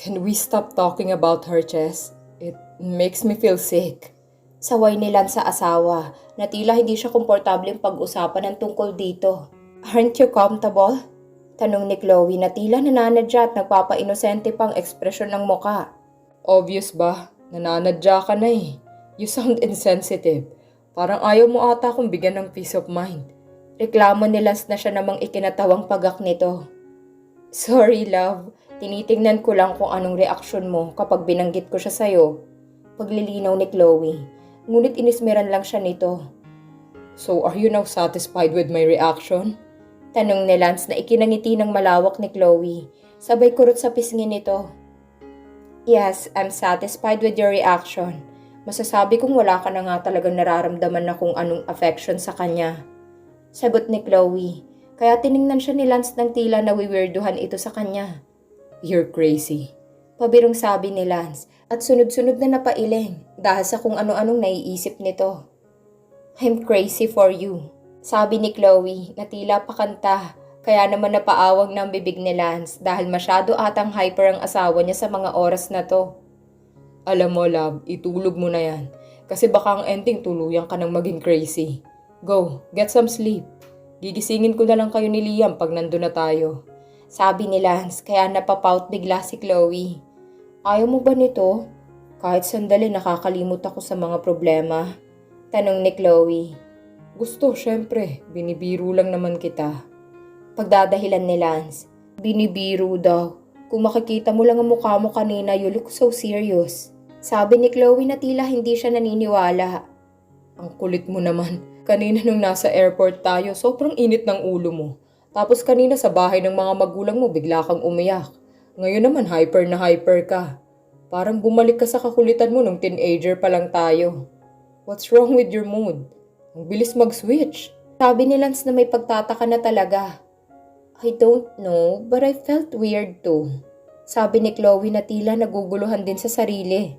Can we stop talking about her, Chess? It makes me feel sick. Saway nilan sa asawa na tila hindi siya komportableng pag-usapan ng tungkol dito. Aren't you comfortable? Tanong ni Chloe na tila nananadya at nagpapa-inosente pang ekspresyon ng muka. Obvious ba? Nananadya ka na eh. You sound insensitive. Parang ayaw mo ata akong bigyan ng peace of mind. Reklamo ni Lance na siya namang ikinatawang pagak nito. Sorry love, tinitingnan ko lang kung anong reaksyon mo kapag binanggit ko siya sa'yo. Paglilinaw ni Chloe, ngunit inismeran lang siya nito. So are you now satisfied with my reaction? Tanong ni Lance na ikinangiti ng malawak ni Chloe, sabay kurot sa pisngi nito. Yes, I'm satisfied with your reaction. Masasabi kong wala ka na nga talagang nararamdaman na kung anong affection sa kanya. Sagot ni Chloe, kaya tiningnan siya ni Lance ng tila na wiwirduhan ito sa kanya. You're crazy. Pabirong sabi ni Lance at sunod-sunod na napailing dahil sa kung ano-anong naiisip nito. I'm crazy for you, sabi ni Chloe na tila pakanta kaya naman napaawag ng bibig ni Lance dahil masyado atang hyper ang asawa niya sa mga oras na to. Alam mo, love, itulog mo na yan. Kasi baka ang ending tuluyan ka ng maging crazy. Go, get some sleep. Gigisingin ko na lang kayo ni Liam pag nandun na tayo. Sabi ni Lance kaya napapout bigla si Chloe. Ayaw mo ba nito? Kahit sandali nakakalimot ako sa mga problema. Tanong ni Chloe. Gusto, syempre. Binibiro lang naman kita. Pagdadahilan ni Lance. Binibiro daw. Kung makikita mo lang ang mukha mo kanina, you look so serious. Sabi ni Chloe na tila hindi siya naniniwala. Ang kulit mo naman. Kanina nung nasa airport tayo, sobrang init ng ulo mo. Tapos kanina sa bahay ng mga magulang mo, bigla kang umiyak. Ngayon naman hyper na hyper ka. Parang bumalik ka sa kakulitan mo nung teenager pa lang tayo. What's wrong with your mood? Ang bilis mag-switch. Sabi ni Lance na may pagtataka na talaga. I don't know, but I felt weird too. Sabi ni Chloe na tila naguguluhan din sa sarili.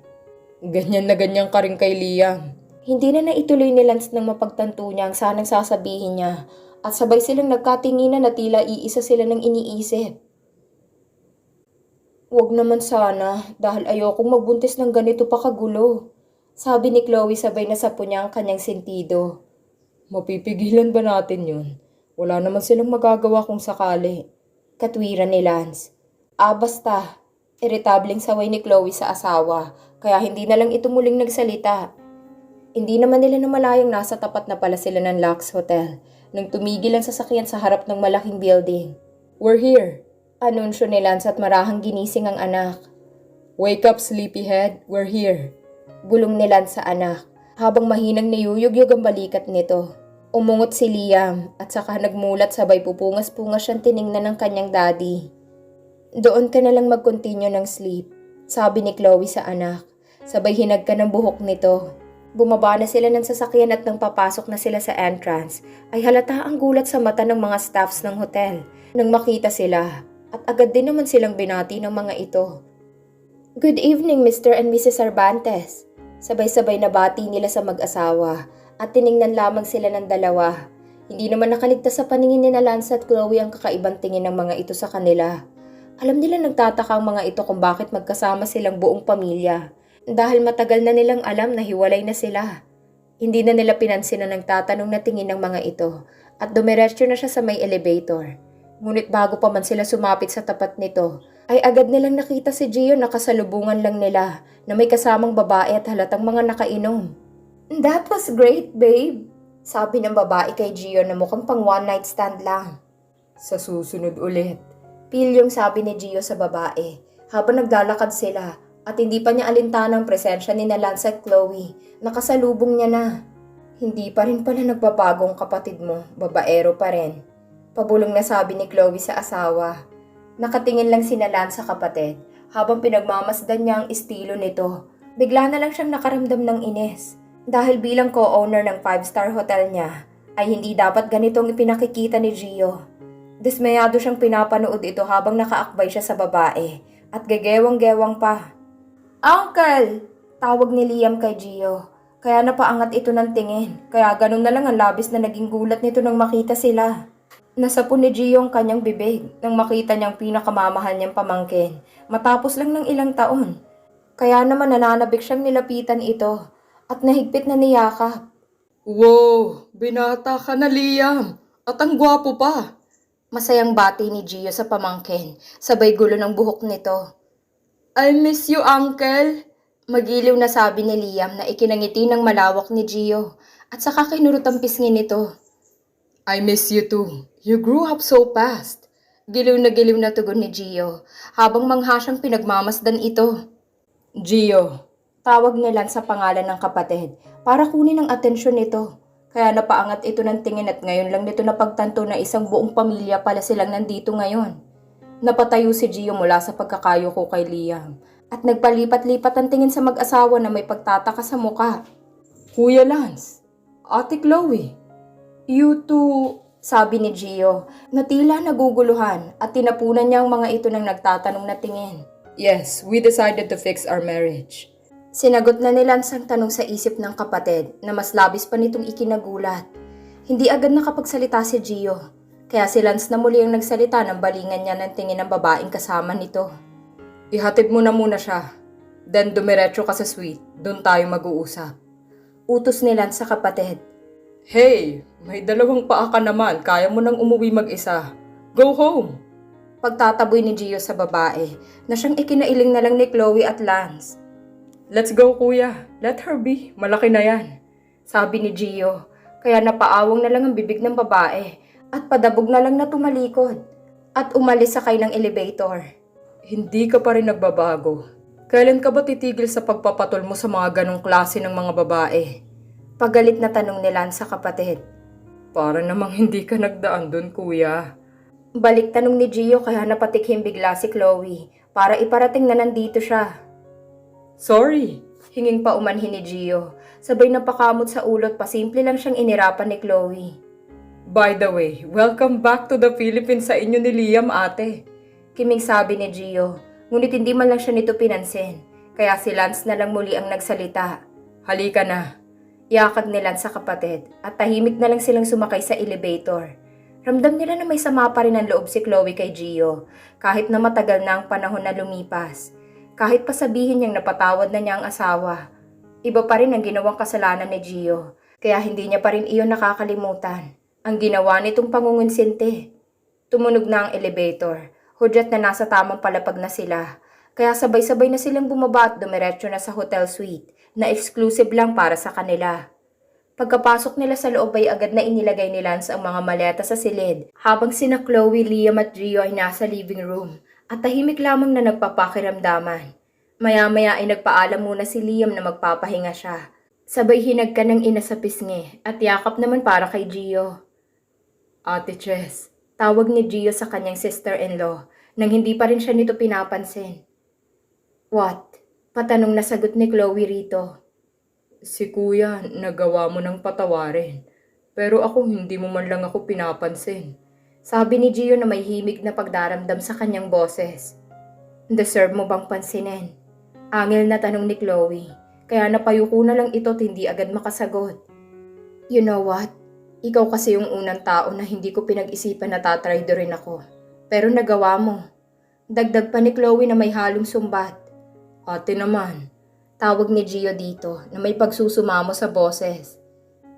Ganyan na ganyan ka rin kay Liam. Hindi na naituloy ni Lance nang mapagtanto niya ang sanang sasabihin niya at sabay silang nagkatinginan na tila iisa sila ng iniisip. Huwag naman sana dahil ayokong magbuntis ng ganito pa kagulo. Sabi ni Chloe sabay na sapo niya ang kanyang sentido. Mapipigilan ba natin yun? Wala naman silang magagawa kung sakali. Katwiran ni Lance. Ah basta, iritableng saway ni Chloe sa asawa kaya hindi na lang ito muling nagsalita. Hindi naman nila namalayang nasa tapat na pala sila ng Lux Hotel nang tumigil ang sasakyan sa harap ng malaking building. We're here. Anunsyo ni Lance at marahang ginising ang anak. Wake up, sleepyhead. We're here. Bulong ni Lance sa anak habang mahinang niyuyugyug ang balikat nito. Umungot si Liam at saka nagmulat sabay pupungas-pungas siyang tiningnan ng kanyang daddy. Doon ka na lang mag-continue ng sleep, sabi ni Chloe sa anak. Sabay hinag ka ng buhok nito. Bumaba na sila ng sasakyan at nang papasok na sila sa entrance, ay halata ang gulat sa mata ng mga staffs ng hotel nang makita sila at agad din naman silang binati ng mga ito. Good evening Mr. and Mrs. Cervantes. Sabay-sabay na bati nila sa mag-asawa at tiningnan lamang sila ng dalawa. Hindi naman nakaligtas sa paningin ni Lance at Chloe ang kakaibang tingin ng mga ito sa kanila. Alam nila nagtataka ang mga ito kung bakit magkasama silang buong pamilya. Dahil matagal na nilang alam na hiwalay na sila. Hindi na nila pinansin na nagtatanong na tingin ng mga ito at dumiretso na siya sa may elevator. Ngunit bago pa man sila sumapit sa tapat nito, ay agad nilang nakita si Gio na kasalubungan lang nila na may kasamang babae at halatang mga nakainom. That was great, babe. Sabi ng babae kay Gio na mukhang pang one night stand lang. Sa susunod ulit. Pilyong sabi ni Gio sa babae habang naglalakad sila at hindi pa niya alintanang presensya ni Lance at Chloe. Nakasalubong niya na. Hindi pa rin pala nagbabagong kapatid mo, babaero pa rin. Pabulong na sabi ni Chloe sa asawa. Nakatingin lang si na Lance sa kapatid habang pinagmamasdan niya ang estilo nito. Bigla na lang siyang nakaramdam ng ines. Dahil bilang co-owner ng 5-star hotel niya, ay hindi dapat ganitong ipinakikita ni Gio. Dismayado siyang pinapanood ito habang nakaakbay siya sa babae at gegewang-gewang pa. Uncle! Tawag ni Liam kay Gio. Kaya napaangat ito ng tingin. Kaya ganun na lang ang labis na naging gulat nito nang makita sila. Nasapo ni Gio ang kanyang bibig nang makita niyang pinakamamahal niyang pamangkin matapos lang ng ilang taon. Kaya naman nananabik siyang nilapitan ito at nahigpit na niyakap. Wow, binata ka na Liam. At ang gwapo pa. Masayang bati ni Gio sa pamangkin, sabay gulo ng buhok nito. I miss you, uncle. Magiliw na sabi ni Liam na ikinangiti ng malawak ni Gio at saka kinurot ang pisngi nito. I miss you too. You grew up so fast. Giliw na giliw na tugon ni Gio habang mangha siyang pinagmamasdan ito. Gio, Tawag ni Lance sa pangalan ng kapatid para kunin ang atensyon nito. Kaya napaangat ito ng tingin at ngayon lang nito napagtanto na isang buong pamilya pala silang nandito ngayon. Napatayo si Gio mula sa pagkakayo ko kay Liam at nagpalipat-lipat ang tingin sa mag-asawa na may pagtataka sa muka. Kuya Lance, Ate Chloe, You two, sabi ni Gio, na tila naguguluhan at tinapunan niya ang mga ito ng nagtatanong na tingin. yes, we decided to fix our marriage. Sinagot na ni Lance ang tanong sa isip ng kapatid na mas labis pa nitong ikinagulat. Hindi agad nakapagsalita si Gio, kaya si Lance na muli ang nagsalita ng balingan niya ng tingin ng babaeng kasama nito. Ihatid mo na muna siya. Then dumiretso ka sa suite. Doon tayo mag-uusap. Utos ni Lance sa kapatid. Hey, may dalawang paa ka naman. Kaya mo nang umuwi mag-isa. Go home! Pagtataboy ni Gio sa babae na siyang ikinailing na lang ni Chloe at Lance. Let's go, kuya. Let her be. Malaki na yan. Sabi ni Gio, kaya napaawang na lang ang bibig ng babae at padabog na lang na tumalikod at umalis sakay ng elevator. Hindi ka pa rin nagbabago. Kailan ka ba titigil sa pagpapatol mo sa mga ganong klase ng mga babae? Pagalit na tanong ni Lance sa kapatid. Para namang hindi ka nagdaan dun, kuya. Balik tanong ni Gio kaya napatikhim bigla si Chloe para iparating na nandito siya. Sorry. Hinging pa umanhin ni Gio. Sabay napakamot sa ulot pasimple lang siyang inirapan ni Chloe. By the way, welcome back to the Philippines sa inyo ni Liam, ate. Kiming sabi ni Gio, ngunit hindi man lang siya nito pinansin. Kaya si Lance na lang muli ang nagsalita. Halika na. Yakag ni Lance sa kapatid at tahimik na lang silang sumakay sa elevator. Ramdam nila na may sama pa rin ang loob si Chloe kay Gio kahit na matagal na ang panahon na lumipas. Kahit pa sabihin niyang napatawad na niya ang asawa. Iba pa rin ang ginawang kasalanan ni Gio kaya hindi niya pa rin iyon nakakalimutan. Ang ginawa nitong pangungunsinte. Tumunog na ang elevator. Hudyat na nasa tamang palapag na sila. Kaya sabay-sabay na silang bumaba at dumiretso na sa hotel suite na exclusive lang para sa kanila. Pagkapasok nila sa loob ay agad na inilagay ni Lance ang mga maleta sa silid habang sina Chloe, Liam at Gio ay nasa living room at tahimik lamang na nagpapakiramdaman. Maya-maya ay nagpaalam muna si Liam na magpapahinga siya. Sabay hinagka ng ina sa pisngi at yakap naman para kay Gio. Ate Chess, Tawag ni Gio sa kanyang sister-in-law nang hindi pa rin siya nito pinapansin. What? Patanong na sagot ni Chloe rito. si kuya, nagawa mo ng patawarin. Pero ako hindi mo man lang ako pinapansin. Sabi ni Gio na may himig na pagdaramdam sa kanyang boses. Deserve mo bang pansinin? Angil na tanong ni Chloe, kaya napayuko na lang ito hindi agad makasagot. You know what? Ikaw kasi yung unang tao na hindi ko pinag-isipan na tatraydo rin ako. Pero nagawa mo. Dagdag pa ni Chloe na may halong sumbat. Ate naman, Tawag ni Gio dito na may pagsusumamo sa boses.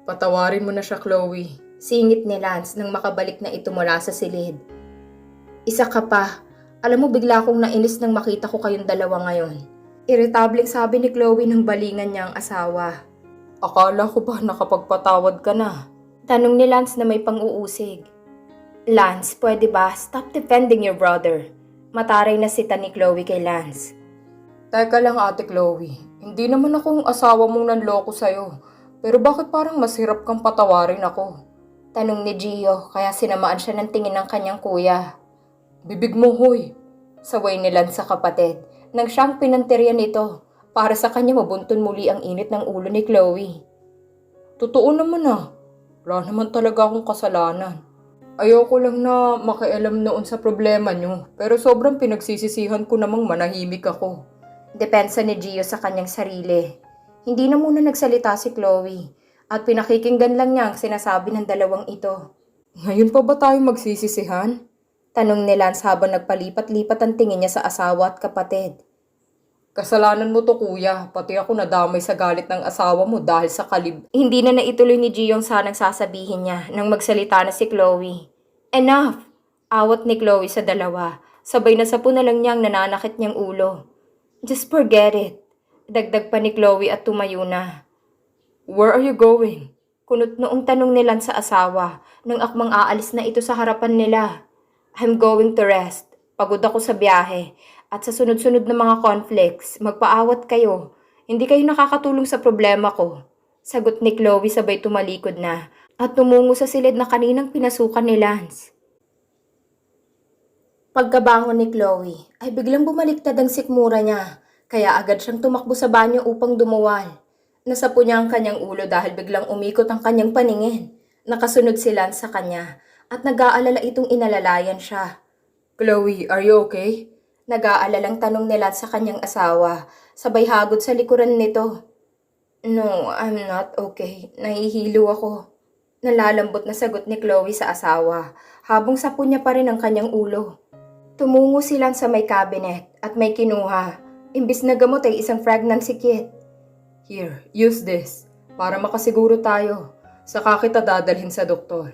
patawarin mo na siya, Chloe. Singit ni Lance nang makabalik na ito mula sa silid. Isa ka pa. Alam mo bigla akong nainis nang makita ko kayong dalawa ngayon. Irritableng sabi ni Chloe ng balingan niyang asawa. Akala ko ba nakapagpatawad ka na? Tanong ni Lance na may pang-uusig. Lance, pwede ba? Stop defending your brother. Mataray na sita ni Chloe kay Lance. Teka lang, Ate Chloe. Hindi naman akong asawa mong nanloko sa'yo. Pero bakit parang mas hirap kang patawarin ako? Tanong ni Gio kaya sinamaan siya ng tingin ng kanyang kuya. Bibig mo, hoy. Saway ni Lance sa kapatid nang siyang pinanterya nito para sa kanya mabuntun muli ang init ng ulo ni Chloe. Totoo naman ah. Wala naman talaga akong kasalanan. Ayoko lang na makialam noon sa problema nyo. Pero sobrang pinagsisisihan ko namang manahimik ako. Depensa ni Gio sa kanyang sarili. Hindi na muna nagsalita si Chloe at pinakikinggan lang niya ang sinasabi ng dalawang ito. Ngayon pa ba tayo magsisisihan? Tanong ni Lance habang nagpalipat-lipat ang tingin niya sa asawa at kapatid. Kasalanan mo to kuya, pati ako nadamay sa galit ng asawa mo dahil sa kalib... Hindi na naituloy ni Giyong sanang sasabihin niya nang magsalita na si Chloe. Enough! Awat ni Chloe sa dalawa. Sabay na sapo na lang niyang nananakit niyang ulo. Just forget it. Dagdag pa ni Chloe at tumayo na. Where are you going? Kunot noong tanong ni Lance sa asawa nang akmang aalis na ito sa harapan nila. I'm going to rest. Pagod ako sa biyahe. At sa sunod-sunod na mga conflicts, magpaawat kayo. Hindi kayo nakakatulong sa problema ko. Sagot ni Chloe sabay tumalikod na at tumungo sa silid na kaninang pinasukan ni Lance. Pagkabangon ni Chloe, ay biglang bumaliktad ang sikmura niya, kaya agad siyang tumakbo sa banyo upang dumuwal. Nasapo niya ang kanyang ulo dahil biglang umikot ang kanyang paningin. Nakasunod si Lance sa kanya at nag-aalala itong inalalayan siya. Chloe, are you okay? Nag-aalalang tanong ni Lance sa kanyang asawa, sabay hagod sa likuran nito. No, I'm not okay. Nahihilo ako. Nalalambot na sagot ni Chloe sa asawa, habang sapo niya pa rin ang kanyang ulo. Tumungo sila sa may cabinet at may kinuha. Imbis na gamot ay isang pregnancy kit. Here, use this. Para makasiguro tayo. Saka kita dadalhin sa doktor.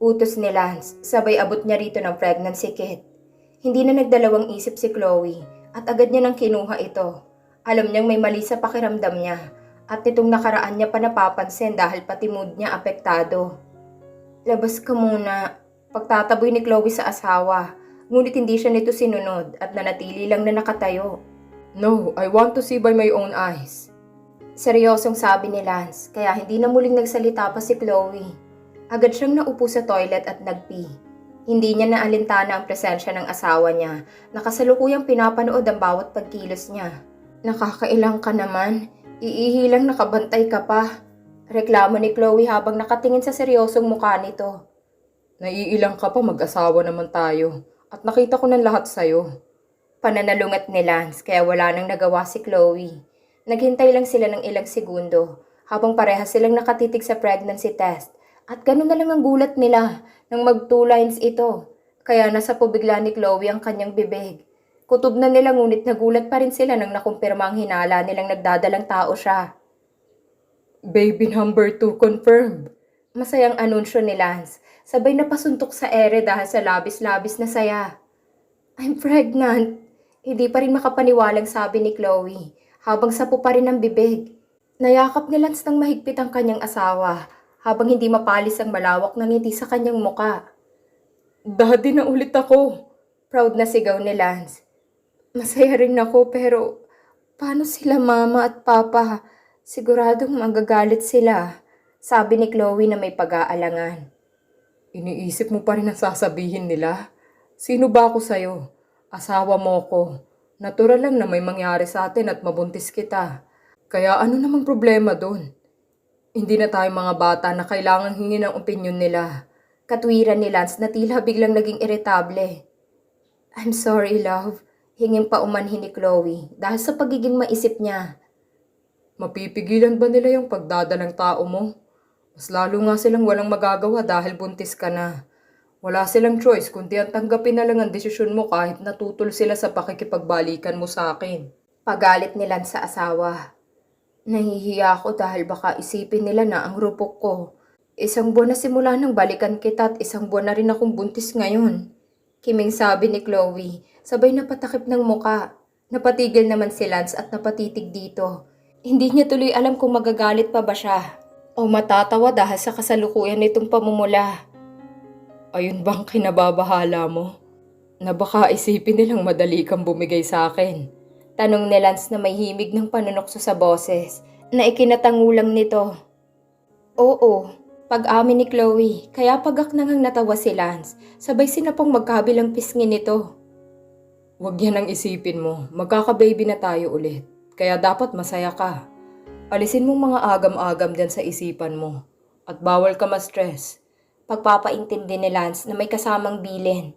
Utos ni Lance, sabay abot niya rito ng pregnancy kit. Hindi na nagdalawang isip si Chloe at agad niya nang kinuha ito. Alam niyang may mali sa pakiramdam niya at nitong nakaraan niya pa napapansin dahil pati mood niya apektado. Labas ka muna. Pagtataboy ni Chloe sa asawa, ngunit hindi siya nito sinunod at nanatili lang na nakatayo. No, I want to see by my own eyes. Seryosong sabi ni Lance, kaya hindi na muling nagsalita pa si Chloe. Agad siyang naupo sa toilet at nagpi. Hindi niya naalintana ang presensya ng asawa niya, nakasalukuyang pinapanood ang bawat pagkilos niya. Nakakailang ka naman, iihi lang nakabantay ka pa. Reklamo ni Chloe habang nakatingin sa seryosong mukha nito. Naiilang ka pa mag-asawa naman tayo. At nakita ko ng lahat sa'yo. Pananalungat ni Lance kaya wala nang nagawa si Chloe. Naghintay lang sila ng ilang segundo habang parehas silang nakatitig sa pregnancy test at ganun na lang ang gulat nila nang mag two lines ito. Kaya nasa bigla ni Chloe ang kanyang bibig. Kutob na nila ngunit nagulat pa rin sila nang nakumpirma ang hinala nilang nagdadalang tao siya. Baby number two confirmed. Masayang anunsyo ni Lance, sabay napasuntok sa ere dahil sa labis-labis na saya. I'm pregnant. Hindi pa rin makapaniwalang sabi ni Chloe, habang sapo pa rin ang bibig. Nayakap ni Lance ng mahigpit ang kanyang asawa, habang hindi mapalis ang malawak na ngiti sa kanyang muka. Daddy na ulit ako. Proud na sigaw ni Lance. Masaya rin ako pero paano sila mama at papa? Siguradong magagalit sila. Sabi ni Chloe na may pag-aalangan. Iniisip mo pa rin ang sasabihin nila? Sino ba ako sa'yo? Asawa mo ko. Natural lang na may mangyari sa atin at mabuntis kita. Kaya ano namang problema doon? Hindi na tayo mga bata na kailangan hingin ang opinion nila. Katwiran ni Lance na tila biglang naging iritable. I'm sorry, love. Hinging pa umanhin ni Chloe dahil sa pagiging maisip niya. Mapipigilan ba nila yung pagdadalang tao mo? Mas lalo nga silang walang magagawa dahil buntis ka na. Wala silang choice kundi ang tanggapin na lang ang desisyon mo kahit natutol sila sa pakikipagbalikan mo sa akin. Pagalit ni Lance sa asawa. Nahihiya ako dahil baka isipin nila na ang rupok ko. Isang buwan na simula nang balikan kita at isang buwan na rin akong buntis ngayon. Kiming sabi ni Chloe, sabay napatakip ng muka. Napatigil naman si Lance at napatitig dito. Hindi niya tuloy alam kung magagalit pa ba siya. O matatawa dahil sa kasalukuyan nitong pamumula. Ayun bang kinababahala mo? Na baka isipin nilang madali kang bumigay sa akin. Tanong ni Lance na may himig ng panunokso sa boses na ikinatangulang nito. Oo, pag-amin ni Chloe, kaya pagak nangang natawa si Lance, sabay sinapang magkabilang pisngi nito. Huwag yan ang isipin mo. Magkaka-baby na tayo ulit. Kaya dapat masaya ka. Alisin mong mga agam-agam dyan sa isipan mo. At bawal ka ma-stress. Pagpapaintindi ni Lance na may kasamang bilin.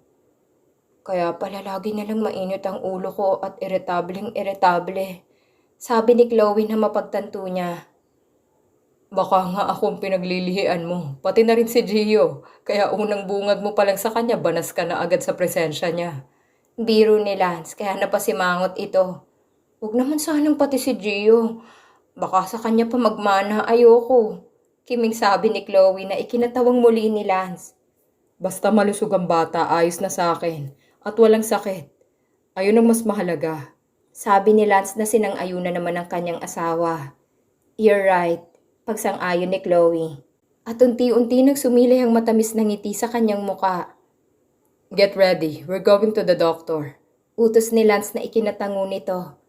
Kaya pala lagi na lang mainit ang ulo ko at irritableng irritable. Sabi ni Chloe na mapagtanto niya. Baka nga akong pinaglilihian mo, pati na rin si Gio. Kaya unang bungad mo pa lang sa kanya, banas ka na agad sa presensya niya. Biro ni Lance, kaya napasimangot ito. Huwag naman sanang pati si Gio. Baka sa kanya pa magmana, ayoko. Kiming sabi ni Chloe na ikinatawang muli ni Lance. Basta malusog ang bata, ayos na sa akin. At walang sakit. Ayun ang mas mahalaga. Sabi ni Lance na sinang-ayunan naman ng kanyang asawa. You're right, pagsang-ayon ni Chloe. At unti-unti nang sumilay ang matamis na ngiti sa kanyang muka. Get ready, we're going to the doctor. Utos ni Lance na ikinatango nito.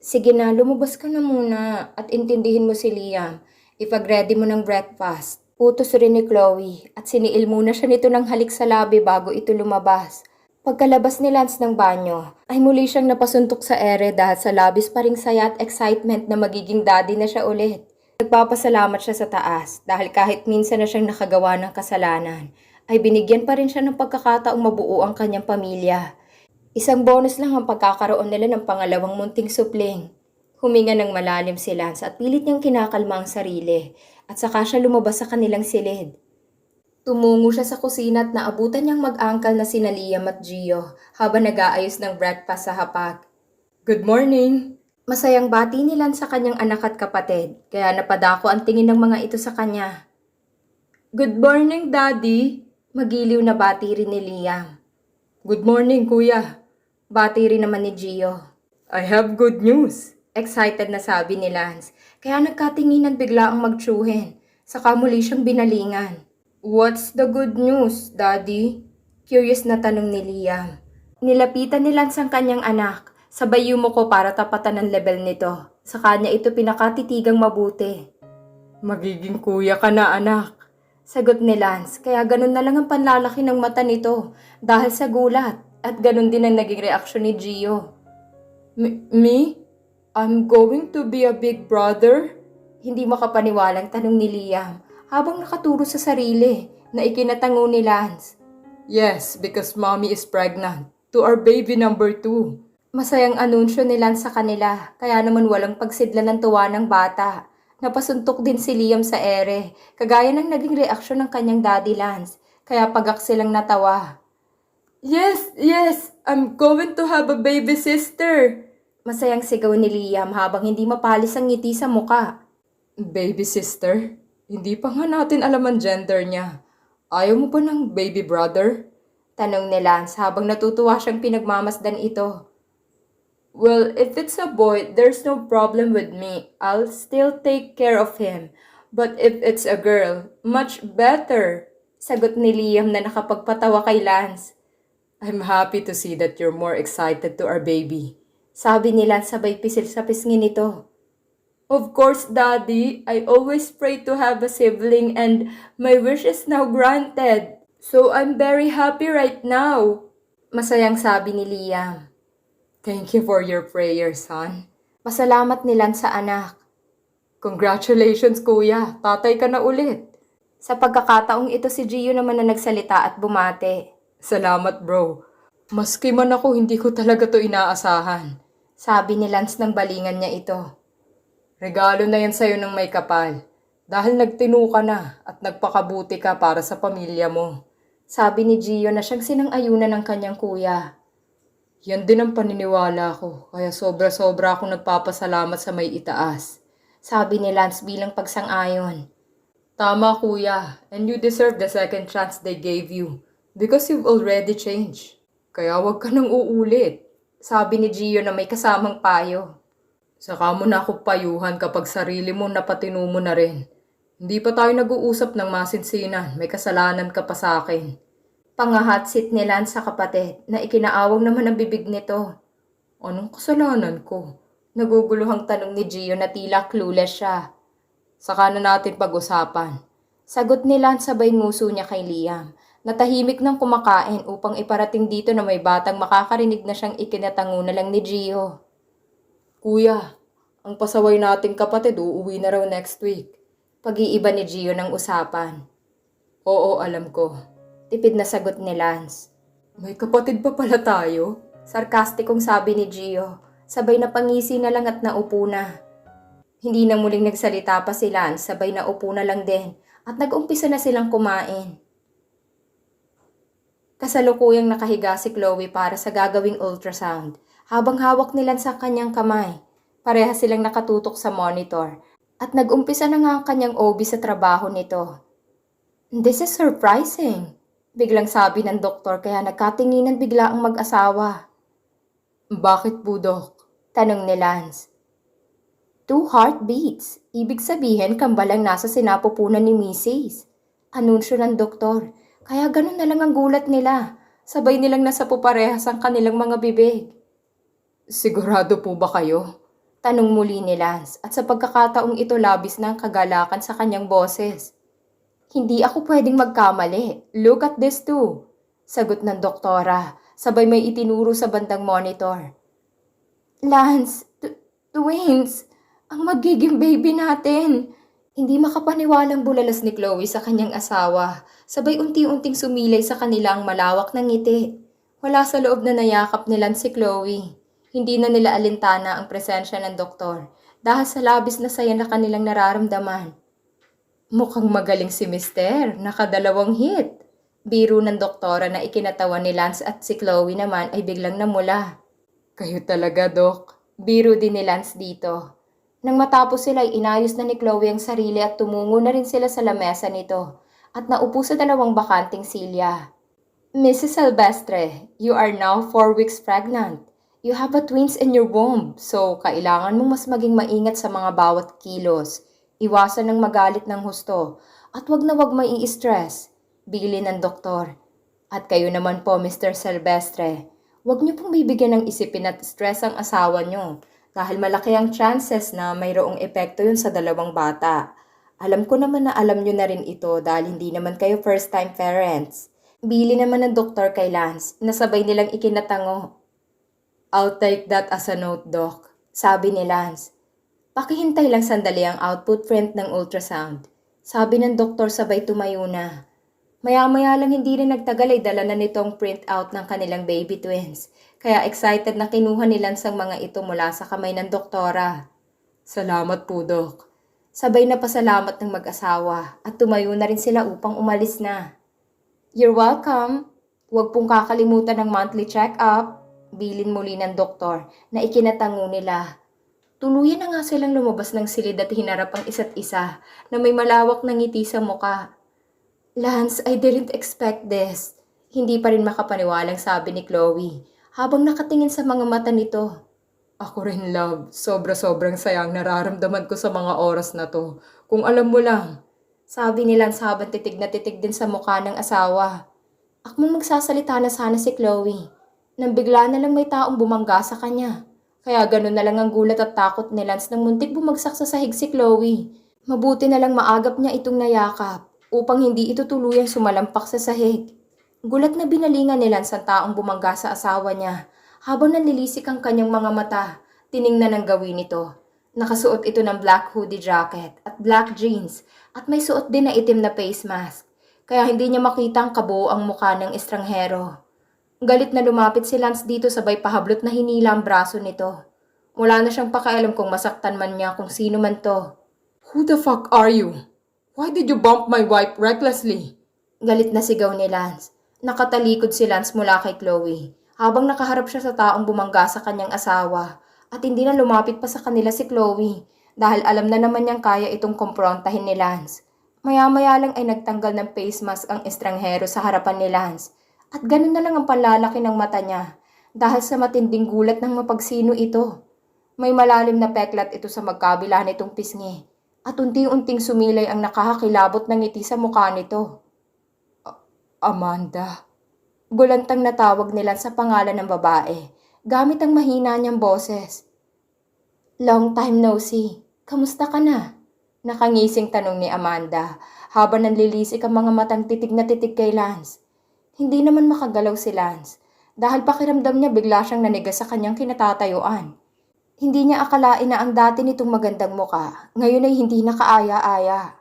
Sige na, lumabas ka na muna at intindihin mo si Liam. Ipag-ready mo ng breakfast. Utos rin ni Chloe at siniil muna siya nito ng halik sa labi bago ito lumabas. Pagkalabas ni Lance ng banyo, ay muli siyang napasuntok sa ere dahil sa labis pa ring saya at excitement na magiging daddy na siya ulit. Nagpapasalamat siya sa taas dahil kahit minsan na siyang nakagawa ng kasalanan, ay binigyan pa rin siya ng pagkakataong mabuo ang kanyang pamilya. Isang bonus lang ang pagkakaroon nila ng pangalawang munting supling. Huminga ng malalim si Lance at pilit niyang kinakalma ang sarili at saka siya lumabas sa kanilang silid. Tumungo siya sa kusina at naabutan niyang mag-angkal na sina Liam at Gio habang nag-aayos ng breakfast sa hapag. Good morning! Masayang bati ni Lance sa kanyang anak at kapatid kaya napadako ang tingin ng mga ito sa kanya. Good morning, Daddy! Magiliw na bati rin ni Liam. Good morning, kuya. Bati rin naman ni Gio. I have good news. Excited na sabi ni Lance, kaya nagkatinginan bigla ang magtsuhin. Saka muli siyang binalingan. What's the good news, Daddy? Curious na tanong ni Liam. Nilapitan ni Lance ang kanyang anak. Sabay yumuko para tapatan ang level nito. Sa kanya ito pinakatitigang mabuti. Magiging kuya ka na, anak. Sagot ni Lance, kaya ganun na lang ang panlalaki ng mata nito dahil sa gulat at ganun din ang naging reaksyon ni Gio. M- me? I'm going to be a big brother? Hindi makapaniwalang tanong ni Liam habang nakaturo sa sarili na ikinatango ni Lance. Yes, because mommy is pregnant. To our baby number two. Masayang anunsyo ni Lance sa kanila kaya naman walang pagsidla ng tuwa ng bata. Napasuntok din si Liam sa ere, kagaya ng naging reaksyon ng kanyang daddy Lance, kaya pagak silang natawa. Yes, yes, I'm going to have a baby sister. Masayang sigaw ni Liam habang hindi mapalis ang ngiti sa muka. Baby sister? Hindi pa nga natin alam ang gender niya. Ayaw mo ba ng baby brother? Tanong ni Lance habang natutuwa siyang pinagmamasdan ito. Well, if it's a boy, there's no problem with me. I'll still take care of him. But if it's a girl, much better. Sagot ni Liam na nakapagpatawa kay Lance. I'm happy to see that you're more excited to our baby. Sabi ni Lance sabay pisil sa pisngi nito. Of course, Daddy, I always pray to have a sibling and my wish is now granted. So I'm very happy right now. Masayang sabi ni Liam. Thank you for your prayers, son. Pasalamat ni Lance sa anak. Congratulations, kuya. Tatay ka na ulit. Sa pagkakataong ito si Gio naman na nagsalita at bumate. Salamat, bro. Maski man ako, hindi ko talaga to inaasahan. Sabi ni Lance ng balingan niya ito. Regalo na yan sa'yo ng may kapal. Dahil nagtinu ka na at nagpakabuti ka para sa pamilya mo. Sabi ni Gio na siyang sinang-ayunan ng kanyang kuya. Yan din ang paniniwala ko, kaya sobra-sobra akong nagpapasalamat sa may itaas. Sabi ni Lance bilang pagsang-ayon. Tama kuya, and you deserve the second chance they gave you. Because you've already changed. Kaya wag ka nang uulit. Sabi ni Gio na may kasamang payo. Saka mo na ako payuhan kapag sarili mo napatinu mo na rin. Hindi pa tayo nag-uusap ng masinsinan, may kasalanan ka pa sa akin. Pangahatsit ni Lance sa kapatid na ikinaawang naman ang bibig nito. Anong kasalanan ko? Naguguluhang tanong ni Gio na tila clueless siya. Saka na natin pag-usapan. Sagot ni Lance sabay nguso niya kay Liam. Natahimik ng kumakain upang iparating dito na may batang makakarinig na siyang ikinatango na lang ni Gio. Kuya, ang pasaway nating kapatid uuwi na raw next week. Pag-iiba ni Gio ng usapan. Oo, alam ko. Tipid na sagot ni Lance. May kapatid pa pala tayo? Sarkastikong sabi ni Gio. Sabay na pangisi na lang at naupo na. Hindi na muling nagsalita pa si Lance, sabay na upo na lang din at nag-umpisa na silang kumain. Kasalukuyang nakahiga si Chloe para sa gagawing ultrasound habang hawak nila sa kanyang kamay. Pareha silang nakatutok sa monitor at nag-umpisa na nga ang kanyang OB sa trabaho nito. This is surprising, biglang sabi ng doktor kaya nagkatinginan bigla ang mag-asawa. Bakit po, Dok? Tanong ni Lance. Two heartbeats. Ibig sabihin, kambalang nasa sinapupunan ni Mrs. Anunsyo ng doktor. Kaya ganun na lang ang gulat nila. Sabay nilang nasa puparehas ang kanilang mga bibig. Sigurado po ba kayo? Tanong muli ni Lance at sa pagkakataong ito labis ang kagalakan sa kanyang boses. Hindi ako pwedeng magkamali. Look at this too. Sagot ng doktora, sabay may itinuro sa bandang monitor. Lance, twins, ang magiging baby natin. Hindi makapaniwalang bulalas ni Chloe sa kanyang asawa, sabay unti-unting sumilay sa kanila ang malawak ng ngiti. Wala sa loob na nayakap nila si Chloe. Hindi na nila alintana ang presensya ng doktor dahil sa labis na saya na kanilang nararamdaman. Mukhang magaling si Mister, nakadalawang hit. Biro ng doktora na ikinatawa ni Lance at si Chloe naman ay biglang namula. Kayo talaga, Dok. Biro din ni Lance dito. Nang matapos sila ay inayos na ni Chloe ang sarili at tumungo na rin sila sa lamesa nito at naupo sa dalawang bakanting silya. Mrs. Silvestre, you are now four weeks pregnant. You have a twins in your womb, so kailangan mong mas maging maingat sa mga bawat kilos. Iwasan ng magalit ng husto at wag na wag mai stress Bili ng doktor. At kayo naman po, Mr. Silvestre, wag niyo pong bibigyan ng isipin at stress ang asawa niyo dahil malaki ang chances na mayroong epekto yun sa dalawang bata. Alam ko naman na alam niyo na rin ito dahil hindi naman kayo first-time parents. Bili naman ng doktor kay Lance na sabay nilang ikinatango. I'll take that as a note, Doc. Sabi ni Lance. Pakihintay lang sandali ang output print ng ultrasound. Sabi ng doktor sabay tumayo na. Maya-maya lang hindi rin nagtagal ay dala na nitong print out ng kanilang baby twins. Kaya excited na kinuha ni Lance ang mga ito mula sa kamay ng doktora. Salamat po, Doc. Sabay na pasalamat ng mag-asawa at tumayo na rin sila upang umalis na. You're welcome. Huwag pong kakalimutan ng monthly check-up. Bilin muli ng doktor na ikinatango nila. Tuluyan na nga silang lumabas ng silid at hinarap ang isa't isa na may malawak na ngiti sa muka. Lance, I didn't expect this. Hindi pa rin makapaniwalang sabi ni Chloe habang nakatingin sa mga mata nito. Ako rin, love. Sobra-sobrang sayang nararamdaman ko sa mga oras na to. Kung alam mo lang. Sabi ni Lance habang titig na titig din sa mukha ng asawa. Akmang magsasalita na sana si Chloe. Nang bigla na lang may taong bumangga sa kanya. Kaya ganun na lang ang gulat at takot ni Lance nang muntik bumagsak sa sahig si Chloe. Mabuti na lang maagap niya itong nayakap upang hindi ito tuluyang sumalampak sa sahig. Gulat na binalingan ni Lance ang taong bumangga sa asawa niya. Habang nanlilisik ang kanyang mga mata, tiningnan ang gawin nito. Nakasuot ito ng black hoodie jacket at black jeans at may suot din na itim na face mask. Kaya hindi niya makita ang kabuo ang mukha ng estranghero. Galit na lumapit si Lance dito sabay pahablot na hinila ang braso nito. Wala na siyang pakialam kung masaktan man niya kung sino man to. Who the fuck are you? Why did you bump my wife recklessly? Galit na sigaw ni Lance. Nakatalikod si Lance mula kay Chloe habang nakaharap siya sa taong bumangga sa kanyang asawa at hindi na lumapit pa sa kanila si Chloe dahil alam na naman niyang kaya itong komprontahin ni Lance. Maya-maya lang ay nagtanggal ng face mask ang estranghero sa harapan ni Lance at ganun na lang ang palalaki ng mata niya dahil sa matinding gulat ng mapagsino ito. May malalim na peklat ito sa magkabila nitong pisngi at unti-unting sumilay ang nakakakilabot ng ngiti sa mukha nito. Amanda. Gulantang natawag nila sa pangalan ng babae, gamit ang mahina niyang boses. Long time no see. Kamusta ka na? Nakangising tanong ni Amanda habang nanlilisik ang mga matang titig na titig kay Lance. Hindi naman makagalaw si Lance dahil pakiramdam niya bigla siyang nanigas sa kanyang kinatatayuan. Hindi niya akalain na ang dati nitong magandang muka, ngayon ay hindi nakaaya-aya.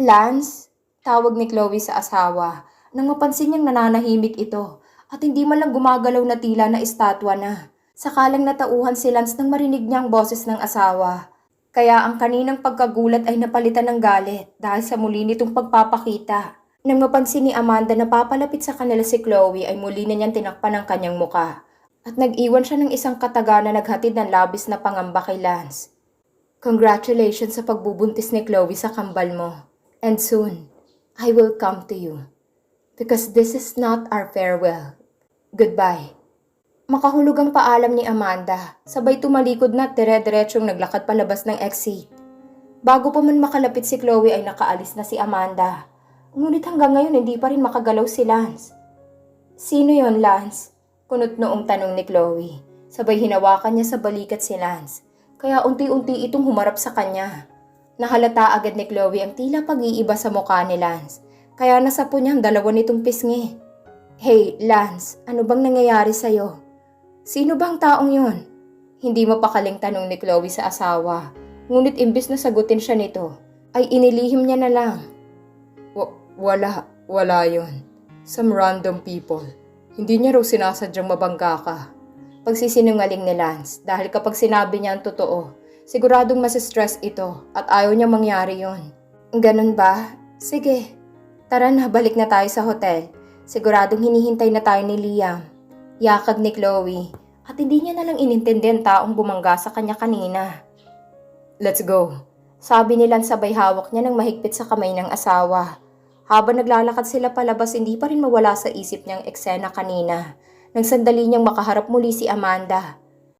Lance, tawag ni Chloe sa asawa nang mapansin niyang nananahimik ito at hindi man lang gumagalaw na tila na estatwa na. Sakalang natauhan si Lance nang marinig niya ang boses ng asawa. Kaya ang kaninang pagkagulat ay napalitan ng galit dahil sa muli nitong pagpapakita. Nang mapansin ni Amanda na papalapit sa kanila si Chloe ay muli na niyang tinakpan ang kanyang muka. At nag-iwan siya ng isang kataga na naghatid ng labis na pangamba kay Lance. Congratulations sa pagbubuntis ni Chloe sa kambal mo. And soon, I will come to you. Because this is not our farewell. Goodbye. Makahulog ang paalam ni Amanda, sabay tumalikod na at dire-diretsyong naglakad palabas ng exit. Bago pa man makalapit si Chloe ay nakaalis na si Amanda. Ngunit hanggang ngayon hindi pa rin makagalaw si Lance. Sino yon Lance? Kunot noong tanong ni Chloe. Sabay hinawakan niya sa balikat si Lance. Kaya unti-unti itong humarap sa kanya. Nahalata agad ni Chloe ang tila pag-iiba sa mukha ni Lance. Kaya nasapo niya ang dalawa nitong pisngi. Hey, Lance, ano bang nangyayari sa'yo? Sino bang taong yon? Hindi mapakaling tanong ni Chloe sa asawa. Ngunit imbis na sagutin siya nito, ay inilihim niya na lang. Wa- wala, wala yon. Some random people. Hindi niya raw sinasadyang mabangga ka. Pagsisinungaling ni Lance dahil kapag sinabi niya ang totoo, siguradong masistress ito at ayaw niya mangyari yon. Ganun ba? Sige. Tara na, balik na tayo sa hotel. Siguradong hinihintay na tayo ni Liam. Yakag ni Chloe at hindi niya nalang inintindi ang taong bumangga sa kanya kanina. Let's go. Sabi nilang sabay hawak niya ng mahigpit sa kamay ng asawa. Habang naglalakad sila palabas, hindi pa rin mawala sa isip niyang eksena kanina. Nang sandali niyang makaharap muli si Amanda.